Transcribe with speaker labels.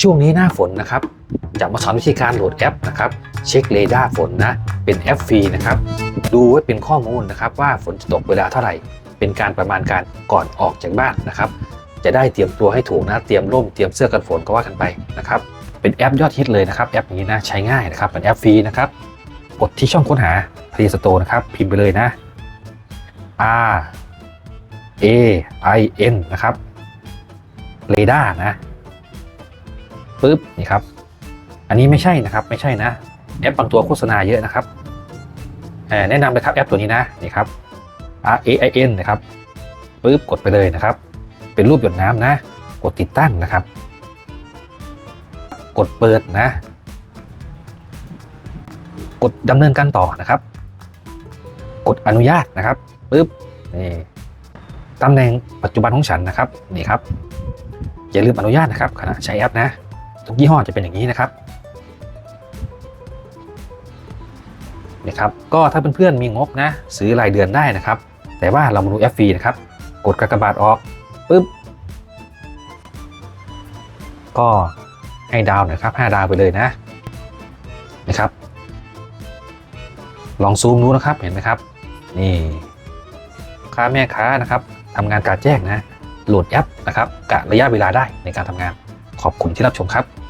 Speaker 1: ช่วงนี้หน้าฝนนะครับจะมาสอนวิธีการโหลดแอปนะครับ เช็คเรดาร์ฝนนะเป็นแอปฟรีนะครับ ดูไว้เป็นข้อมูลนะครับ ว่าฝนจะตกเวลาเท่าไหร่ เป็นการประมาณการก่อนออกจากบ้านนะครับ จะได้เตรียมตัวให้ถูกนะเตรียมร่มเตรียมเสื้อกันฝนก็ว่ากันไปนะครับ เป็นแอปยอดฮิตเลยนะครับ แอปนี้นะใช้ง่ายนะครับ เป็นแอปฟรีนะครับ กดที่ช่องค้นหา Play Store นะครับ พิมพ์ไปเลยนะ R A I N นะครับเรดาร์นะ ปึ๊บนี่ครับ อันนี้ไม่ใช่นะครับไม่ใช่นะแอปบางตัวโฆษณาเยอะนะครับแนะนำเลยครับแอปตัวนี้นะนี่ครับ R A I N นะครับปึ๊บกดไปเลยนะครับ เป็นรูปหยดน้ำนะ กดติดตั้งนะครับ กดเปิดนะ กดดำเนินการต่อนะครับ กดอนุญาตนะครับปึ๊บนี่ตำแหน่งปัจจุบันของฉันนะครับนี่ครับอย่าลืมอนุญาตนะครับขณะใช้แอปนะ ทุกยี่ห้อจะเป็นอย่างนี้นะครับนี่ครับ ก็ถ้าเพื่อนๆมีงบนะ ซื้อรายเดือนได้นะครับ แต่ว่าเรามาดูแอปฟรีนะครับ กดกากบาทออกปึ๊บ ก็ให้ดาวหน่อยครับ 5 ดาวไปเลยนะนะครับ ลองซูมดูนะครับเห็นไหมครับ นี่ค้าแม่ค้านะครับทำงานการแจ้งนะโหลดแอปนะครับกะระยะเวลาได้ในการทำงาน ขอบคุณที่รับชมครับ